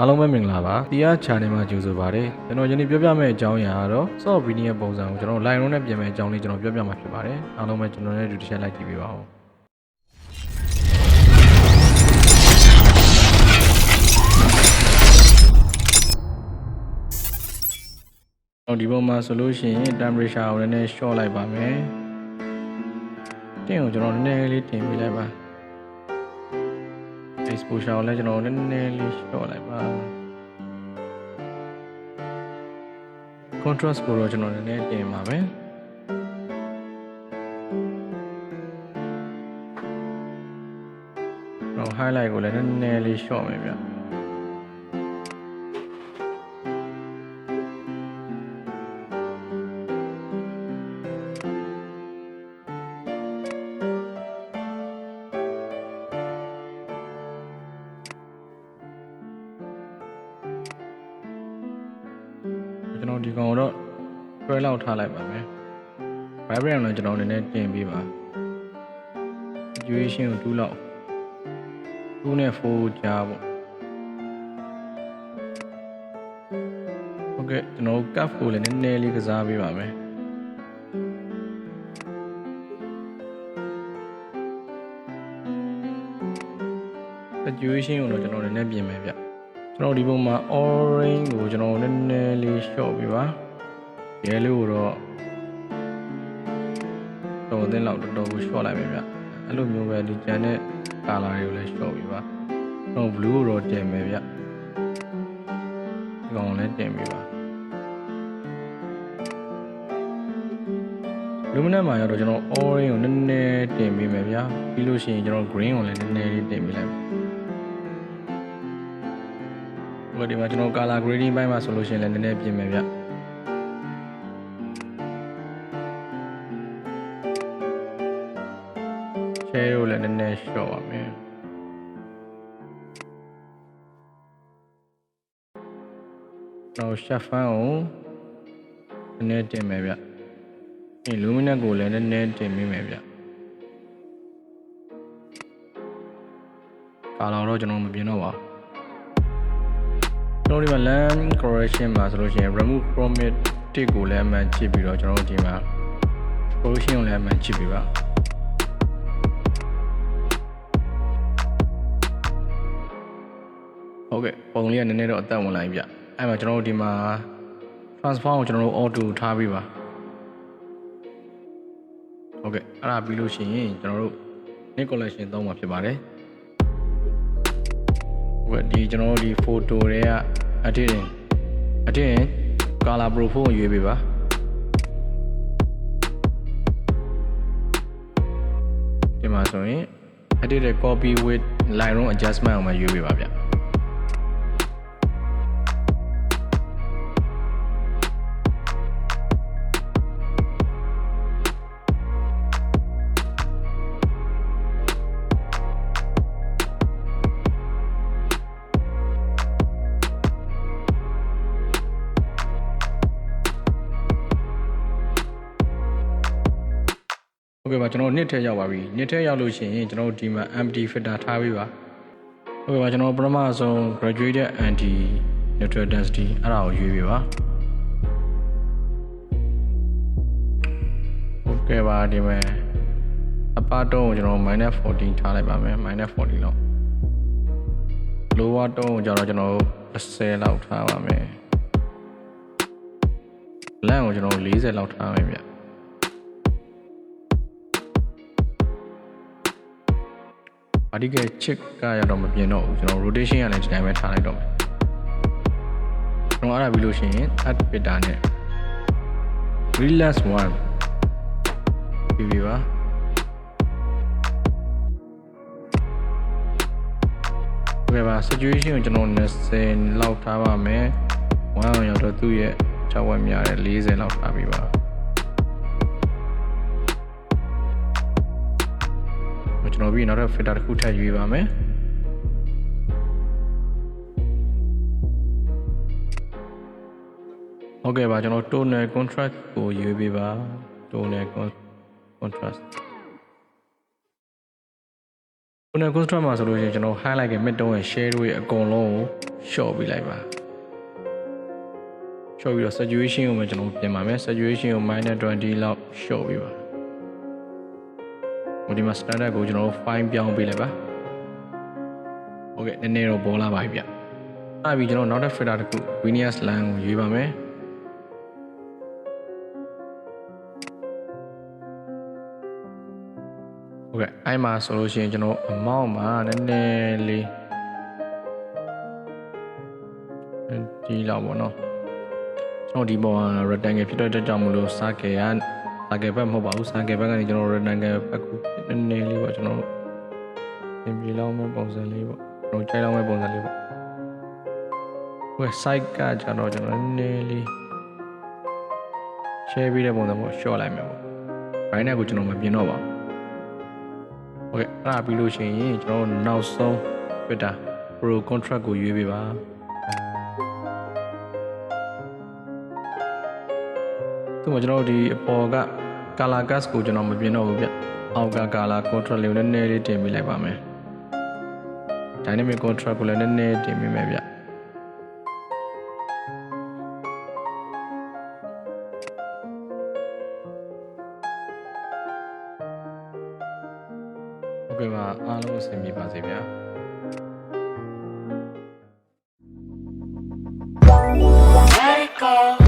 အားလုံးပဲမင်္ဂလာပါတရား channel မှာကြိုဆိုပါရစေကျွန်တော်ယနေ့ပြောပြမယ့်အကြောင်းအရာကတော့ soft video ရဲ့ပုံစံကိုကျွန်တော် line လုံးနဲ့ပြင်မယ့်အကြောင်းလေးကျွန်တော်ပြောပြမှာဖြစ်ပါတယ်အားလုံးပဲကျွန်တော်နဲ့အတူတစ်ချက်လိုက်ကြည့်ပေးပါဦးတော့ဒီပုံမှာဆိုလို့ရှိရင် temperature ကိုလည်းနည်းနည်း short လိုက်ပါမယ်တင်ကိုကျွန်တော်နည်းနည်းလေးတင်ပေးလိုက်ပါ exposure ကိုလည်းကျွန်တော်နည်းနည်းလေး short လိုက်ပါ contrast ကိုတော့ကျွန်တော်နည်းနည်းတင်ပါမယ်တော့ highlight ကိုလည်းနည်းနည်းလေး short မယ်ဗျ တော်ဒီကောင်ကိုတော့တွဲလောက်ထားလိုက်ပါမယ် vibrant လည်းကျွန်တော်နည်းနည်းတင်ပေးပါ situation ကို2လောက်2နဲ့4ကြားပေါ့ဟုတ်ကဲ့ကျွန်တော် cuff ကိုလည်းနည်းနည်းလေးကစားပေးပါမယ် situation ကိုတော့ကျွန်တော်နည်းနည်းပြင်မယ်ဗျ ကျွန်တော်ဒီပုံမှာ orange ကိုကျွန်တော်နည်းနည်းလေး short ပေးပါ yellow ကိုတော့တော်တဲ့လောက်တော်တော်ကို short လိုက်မယ်ဗျအဲ့လိုမျိုးပဲဒီကျန်တဲ့ color တွေကိုလည်း short ပေးပါကျွန်တော် blue ကိုတော့တင်မယ်ဗျဒီကောင်ကိုလည်းတင်ပေးပါ luminance မှာရတော့ကျွန်တော် orange ကိုနည်းနည်းတင်ပေးမယ်ဗျာပြီးလို့ရှိရင်ကျွန်တော် green ကိုလည်းနည်းနည်းလေးတင်ပေးလိုက်မယ် ဟိုဒီမှာကျွန်တော် color grading ဘိုင်းမှာဆိုလို့ရှိရင်လည်းနည်းနည်းပြင်မယ်ဗျ share ကိုလည်းနည်းနည်း short ပါမယ်တော့ shuffle ကိုနည်းနည်းတင်မယ်ဗျဒီ luminance ကိုလည်းနည်းနည်းတင်ပေးမယ်ဗျကာလာတော့ကျွန်တော်မပြင်တော့ပါဘူး ကျွန်တော်ဒီမှာ land correction မှာဆိုလို့ရှိရင် remove chromatic ကိုလည်းအမှန်ချစ်ပြီးတော့ကျွန်တော်တို့ဒီမှာ correction ကိုလည်းအမှန်ချစ်ပြီးပါဟုတ်ကဲ့ပုံလေးကနည်းနည်းတော့အသက်ဝင်လာပြီဗျအဲ့မှာကျွန်တော်တို့ဒီမှာ transform ကိုကျွန်တော်တို့ auto ထားပြီးပါဟုတ်ကဲ့အဲ့ဒါပြီးလို့ရှိရင်ကျွန်တော်တို့ net collection သုံးမှာဖြစ်ပါတယ်ဟုတ်ကဲ့ ဒီကျွန်တော်တို့ဒီ photo တွေက editing editing color profile ကိုရွေးပေးပါဒီမှာဆိုရင် edit တဲ့ copy with lightroom adjustment ကိုမှရွေးပေးပါဗျ ဟုတ်ကဲ့ပါကျွန်တော်နှစ်ထဲရောက်ပါပြီနှစ်ထဲရောက်လို့ရှိရင်ကျွန်တော်တို့ဒီမှာ empty filter ထားပေးပါဟုတ်ကဲ့ပါကျွန်တော်ပထမဆုံး graduated anti neutral density အဲ့ဒါကိုရွေးပေးပါဟုတ်ကဲ့ပါဒီမှာအပါတုံးကိုကျွန်တော် -14 ထားလိုက်ပါမယ် -14 လောက် lower တုံးကိုကျတော့ကျွန်တော်10လောက်ထားပါမယ် length ကိုကျွန်တော်40လောက်ထားမယ်ဗျ ပါတီကယ်ချစ်ကရတော့မပြင်တော့ဘူးကျွန်တော် rotation ကလည်းဒီတိုင်းပဲထားလိုက်တော့မယ်ကျွန်တော်အဲ့ဒါပြီးလို့ရှိရင် add filter နဲ့ relax one ပြီးပြီပါโอเคပါ situation ကိုကျွန်တော်20လောက်ထားပါမယ်1အောင်ရောက်တော့သူ့ရဲ့6ဝက်များတယ်40လောက်ထားပြီးပါ ကျွန်တော်ပြီးနောက်ထပ် filter တစ်ခုထပ်ရွေးပါမယ်ဟုတ်ကဲ့ပါကျွန်တော် tonal contrast ကိုရွေးပေးပါ tonal contrast Funnel construct မှာဆိုလို့ရှိရင်ကျွန်တော် highlight ရဲ့ mid တုံးရဲ့ share တွေအကုန်လုံးကို short ပေးလိုက်ပါ short ပြီးတော့ saturation ကိုမှကျွန်တော်ပြင်ပါမယ် saturation ကို -20 လောက် short ပေးပါ ဟိုဒီမှာ standard ကိုကျွန်တော်တို့ fine ပြောင်းပေးလိုက်ပါโอเคနည်းနည်းတော့ပေါ်လာပါပြီဗျအဲ့ပြီးကျွန်တော်နောက်တစ် filter တစ်ခု Venus line ကိုရွေးပါမယ်โอเคအဲ့မှာဆိုလို့ရှိရင်ကျွန်တော် amount မှာနည်းနည်းလေးဒီလောက်ပေါ့နော်ကျွန်တော်ဒီပေါ်က rectangle ဖြစ်တဲ့အတွက်ကြောင့်မလို့ circle က စာကယ်ဘက်မဟုတ်ပါဘူးစာကယ်ဘက်ကနေကျွန်တော်တို့နိုင်ငံဘက်ကိုနည်းနည်းလေးပေါ့ကျွန်တော်တို့ပြင်ပြလောက်မဲ့ပုံစံလေးပေါ့ကျွန်တော်ကြိုက်လောက်မဲ့ပုံစံလေးပေါ့ website ကကျွန်တော်ကျွန်တော်နည်းနည်းလေး share ပေးတဲ့ပုံစံပေါ့ short လိုက်မယ်ပေါ့ right နဲ့ကိုကျွန်တော်မပြင်တော့ပါဘူး okay အဲ့ဒါပြီးလို့ရှိရင်ကျွန်တော်နောက်ဆုံး Twitter pro contract ကိုရွေးပေးပါ သူ့မှာကျွန်တော်တို့ဒီအပေါ်က color gas ကိုကျွန်တော်မပြင်တော့ဘူးဗျအောက်က color control လေးကိုလည်းနည်းနည်းလေးတင်ပေးလိုက်ပါမယ် dynamic control ကိုလည်းနည်းနည်းတင်ပေးမယ်ဗျဟုတ်ကဲ့ပါအားလုံးအဆင်ပြေပါစေဗျာ။ Let it go.